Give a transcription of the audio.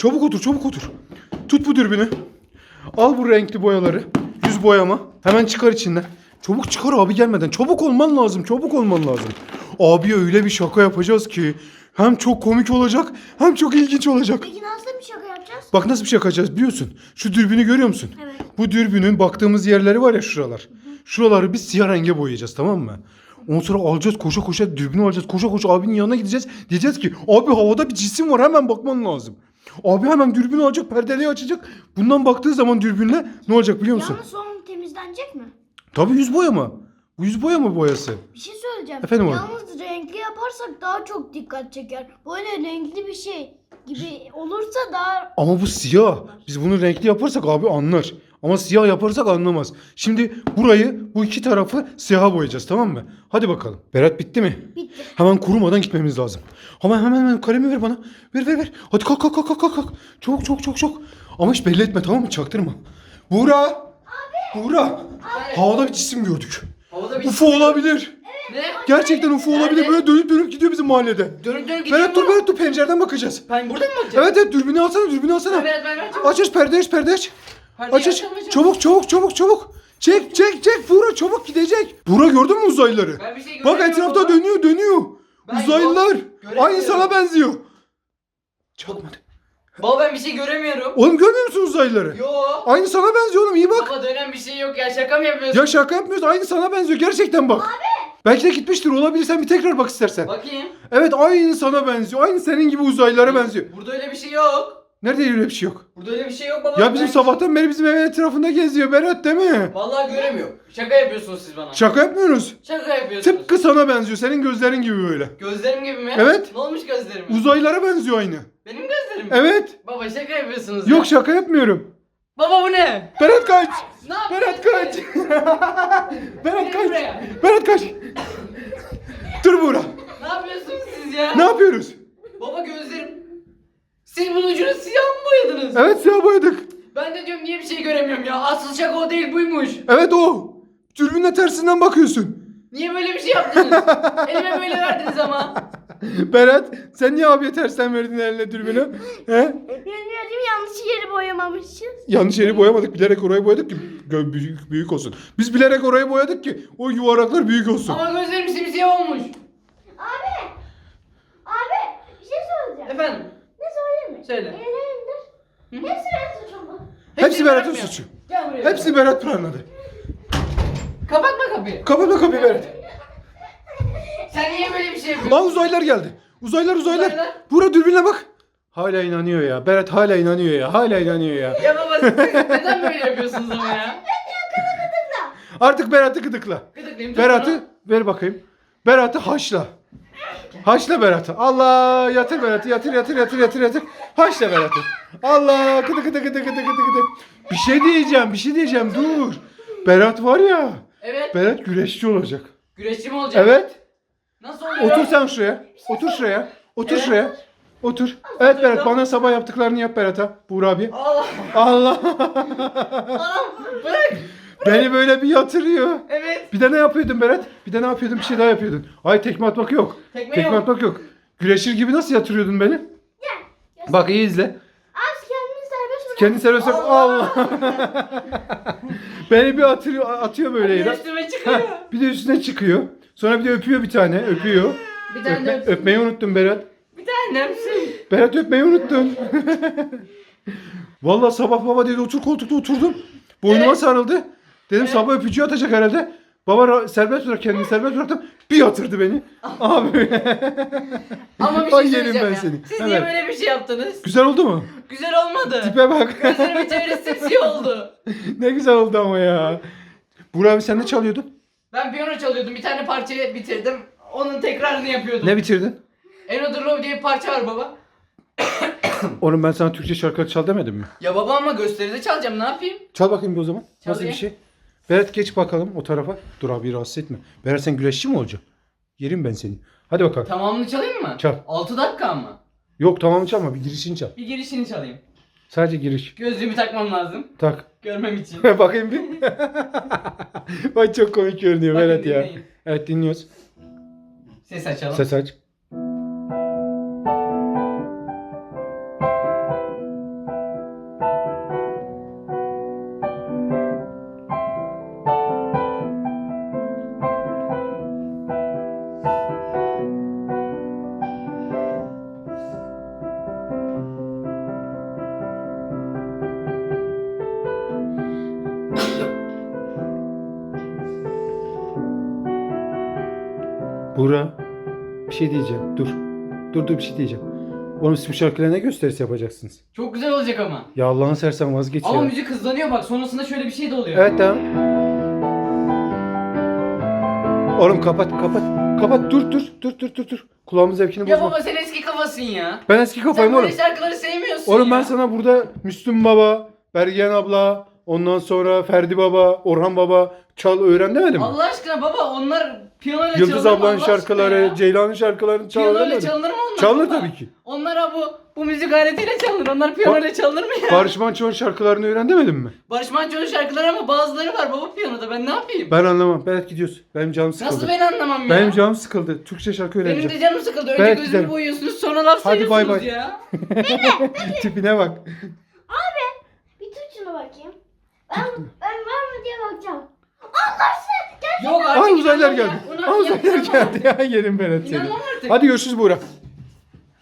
Çabuk otur çabuk otur. Tut bu dürbünü. Al bu renkli boyaları. Yüz boyama. Hemen çıkar içinden. Çabuk çıkar abi gelmeden. Çabuk olman lazım. Çabuk olman lazım. Abi öyle bir şaka yapacağız ki hem çok komik olacak hem çok ilginç olacak. Peki nasıl bir şaka yapacağız? Bak nasıl bir şaka yapacağız biliyorsun. Şu dürbünü görüyor musun? Evet. Bu dürbünün baktığımız yerleri var ya şuralar. Şuraları biz siyah renge boyayacağız tamam mı? Ondan sonra alacağız koşa koşa dürbünü alacağız. Koşa koşa abinin yanına gideceğiz. Diyeceğiz ki abi havada bir cisim var hemen bakman lazım. Abi hemen dürbünü alacak perdeleri açacak. Bundan baktığı zaman dürbünle ne olacak biliyor musun? Yalnız son temizlenecek mi? Tabii yüz boyama. Bu yüz boyama boyası. Bir şey söyleyeceğim. Efendim oğlum? Yalnız renkli yaparsak daha çok dikkat çeker. Böyle renkli bir şey gibi olursa daha... Ama bu siyah. Biz bunu renkli yaparsak abi anlar. Ama siyah yaparsak anlamaz. Şimdi burayı bu iki tarafı siyaha boyayacağız tamam mı? Hadi bakalım. Berat bitti mi? Bitti. Hemen kurumadan gitmemiz lazım. Hemen hemen hemen kalemi ver bana. Ver ver ver. Hadi kalk kalk kalk kalk kalk. Çok çok çok çok. Ama hiç belli etme tamam mı? Çaktırma. Buğra. Abi. Buğra. Havada bir cisim gördük. Havada bir UFO olabilir. Ne? Gerçekten UFO olabilir. Böyle dönüp dönüp gidiyor bizim mahallede. Dönüp dönüp gidiyor Berat dur? Berat dur pencereden bakacağız. Ben burada mı bakacağım? Evet evet dürbünü alsana dürbünü alsana. Evet ben ben Aç aç perde aç perde aç. Hadi Aç aç. Çabuk çabuk çabuk çabuk. Çek çek çek. Buğra çabuk gidecek. Buğra gördün mü uzaylıları? Ben bir şey Bak etrafta baba. dönüyor dönüyor. Ben Uzaylılar. Aynı sana benziyor. Çalmadı. Baba ben bir şey göremiyorum. Oğlum görmüyor musun uzaylıları? Yo. Aynı sana benziyor oğlum iyi bak. Baba dönen bir şey yok ya şaka mı yapıyorsun? Ya şaka yapmıyoruz aynı sana benziyor gerçekten bak. Abi. Belki de gitmiştir olabilir sen bir tekrar bak istersen. Bakayım. Evet aynı sana benziyor. Aynı senin gibi uzaylılara benziyor. Burada öyle bir şey yok. Nerede öyle bir şey yok? Burada öyle bir şey yok baba. Ya bizim Ben- sabahtan beri bizim evin etrafında geziyor Berat değil mi? Vallahi göremiyorum. Şaka yapıyorsunuz siz bana. Şaka yapmıyoruz. Şaka yapıyorsunuz. Tıpkı sana benziyor. Senin gözlerin gibi böyle. Gözlerim gibi mi? Evet. Ne olmuş gözlerim? Uzaylılara benziyor aynı. Benim gözlerim mi? Evet. Baba şaka yapıyorsunuz Yok ya. şaka yapmıyorum. Baba bu ne? Berat kaç. Ne yapıyorsun? Berat kaç. Berat kaç. Berat kaç. Dur Buğra. Ne yapıyorsunuz siz ya? Ne yapıyoruz? Baba gözlerim. Siz bunun ucunu siyah mı boyadınız? Evet siyah boyadık. Ben de diyorum niye bir şey göremiyorum ya. Asıl şaka o değil buymuş. Evet o. Dürbünle tersinden bakıyorsun. Niye böyle bir şey yaptınız? Elime böyle verdiniz ama. Berat sen niye abiye tersten verdin eline dürbünü? He? Bilmiyorum yanlış yeri boyamamışız. Yanlış yeri boyamadık. Bilerek orayı boyadık ki gö- büyük, büyük olsun. Biz bilerek orayı boyadık ki o yuvarlaklar büyük olsun. Ama gözlerim simsiyah olmuş. Abi. Abi bir şey söyleyeceğim. Efendim? Söyle. Hepsi benim suçum bu. Hepsi Berat'ın Berat suçu. Gel buraya. Hepsi Berat planladı. Kapatma kapıyı. Kapatma kapıyı Berat. Sen niye böyle bir şey yapıyorsun? Lan uzaylılar geldi. Uzaylılar uzaylılar. Uzaylılar. Bura dürbünle bak. Hala inanıyor ya. Berat hala inanıyor ya. Hala inanıyor ya. Ya baba siz neden böyle yapıyorsunuz ama ya? Artık Berat'ı gıdıkla. Gıdıklayayım. Berat'ı ver bakayım. Berat'ı haşla. Haşla Berat'ı. Allah yatır Berat'ı yatır yatır yatır yatır yatır. Haşla Berat'ı. Allah gıdı gıdı gıdı gıdı gıdı gıdı. Bir şey diyeceğim bir şey diyeceğim dur. Berat var ya. Evet. Berat güreşçi olacak. Güreşçi mi olacak? Evet. Nasıl oluyor? Otur sen şuraya. Otur şuraya. Otur Evet. şuraya. Otur. Evet Berat bana sabah yaptıklarını yap Berat'a. Buğra abi. Allah. Allah. Anam bırak. Beni böyle bir yatırıyor. Evet. Bir de ne yapıyordun Berat? Bir de ne yapıyordun? Bir şey daha yapıyordun. Ay tekme atmak yok. Tekme tekme yok. atmak yok. Güreşir gibi nasıl yatırıyordun beni? Gel. Bak iyi izle. Az kendini serbest bırak. Kendi serbest bırak. Allah. beni bir atıyor, atıyor böyle. Bir yere. üstüme çıkıyor. Bir de üstüne çıkıyor. Sonra bir de öpüyor bir tane. Öpüyor. Bir tane Öpme, de öpmeyi unuttun Berat. Bir tane öpsün. Berat öpmeyi unuttun. Vallahi sabah baba dedi otur koltukta oturdum. Boynuma Evet. sarıldı. Dedim Evet. sabah öpücüğü atacak herhalde. Baba ra- serbest bırak kendini serbest bıraktım. Bir yatırdı beni. Abi. Ama bir Ay şey yerim söyleyeceğim ben ya. seni. Siz Evet. niye böyle bir şey yaptınız? Güzel oldu mu? Güzel olmadı. Tipe bak. Gözlerimin çevresi simsiyah oldu. ne güzel oldu ama ya. Burak abi sen ne çalıyordun? Ben piyano çalıyordum. Bir tane parçayı bitirdim. Onun tekrarını yapıyordum. Ne bitirdin? Another Love diye bir parça var baba. Oğlum ben sana Türkçe şarkı çal demedim mi? Ya baba ama gösteride çalacağım ne yapayım? Çal bakayım bir o zaman. Nasıl Çalayım. bir şey? Berat geç bakalım o tarafa. Dur abi rahatsız etme. Berat sen güreşçi mi olacaksın? Yerim ben seni. Hadi bakalım. Tamamını çalayım mı? Çal. 6 dakika ama. Yok tamamı çalma bir girişini çal. Bir girişini çalayım. Sadece giriş. Gözlüğümü takmam lazım. Tak. Görmem için. Bakayım bir. Vay çok komik görünüyor Bakın Berat ya. dinleyin. Evet dinliyoruz. Ses açalım. Ses aç. Buğra bir şey diyeceğim. Dur. Dur dur bir şey diyeceğim. Oğlum siz bu şarkılara ne gösterisi yapacaksınız? Çok güzel olacak ama. Ya Allah'ını sersen vazgeç Ama ya. müzik hızlanıyor bak sonrasında şöyle bir şey de oluyor. Evet tamam. Oğlum kapat kapat. Kapat dur dur dur dur dur dur. Kulağımın zevkini Ya bozma. baba sen eski kafasın ya. Ben eski Sen kafayım böyle oğlum. şarkıları sevmiyorsun Oğlum ya. ben sana burada Müslüm Baba, Bergen abla, ondan sonra Ferdi Baba, Orhan Baba çal öğren demedim mi? Allah aşkına baba onlar piyanoyla Yıldız çalınır mı ablanın Allah aşkına şarkıları, ya? Ceylan'ın şarkılarını çal Piyanoyla öğrenmedim. çalınır mı onlar? Çalınır baba? tabii ki. Onlar ha bu bu müzik aletiyle çalınır. Onlar piyanoyla çalınır mı ya? Barış Manço'nun şarkılarını öğren demedim mi? Barış Manço'nun şarkıları ama bazıları var baba piyanoda. Ben ne yapayım? Ben anlamam. Berat gidiyoruz. Benim canım sıkıldı. Nasıl ben anlamam ya? Benim canım sıkıldı. Türkçe şarkı Benim öğreneceğim. de canım sıkıldı. Önce gözümü giderim. boyuyorsunuz sonra laf Hadi bay sayıyorsunuz bay. ya. Tipine bak. Bir tut şuna bakayım. Ben, ben var mı diye bakacağım. Allah'sın. Gel. Yok Aa artık uzaylılar inanmam geldi. Buna Aa uzaylılar inanmam. geldi ya yerim. İnanmam artık. Hadi görüşürüz Buğra.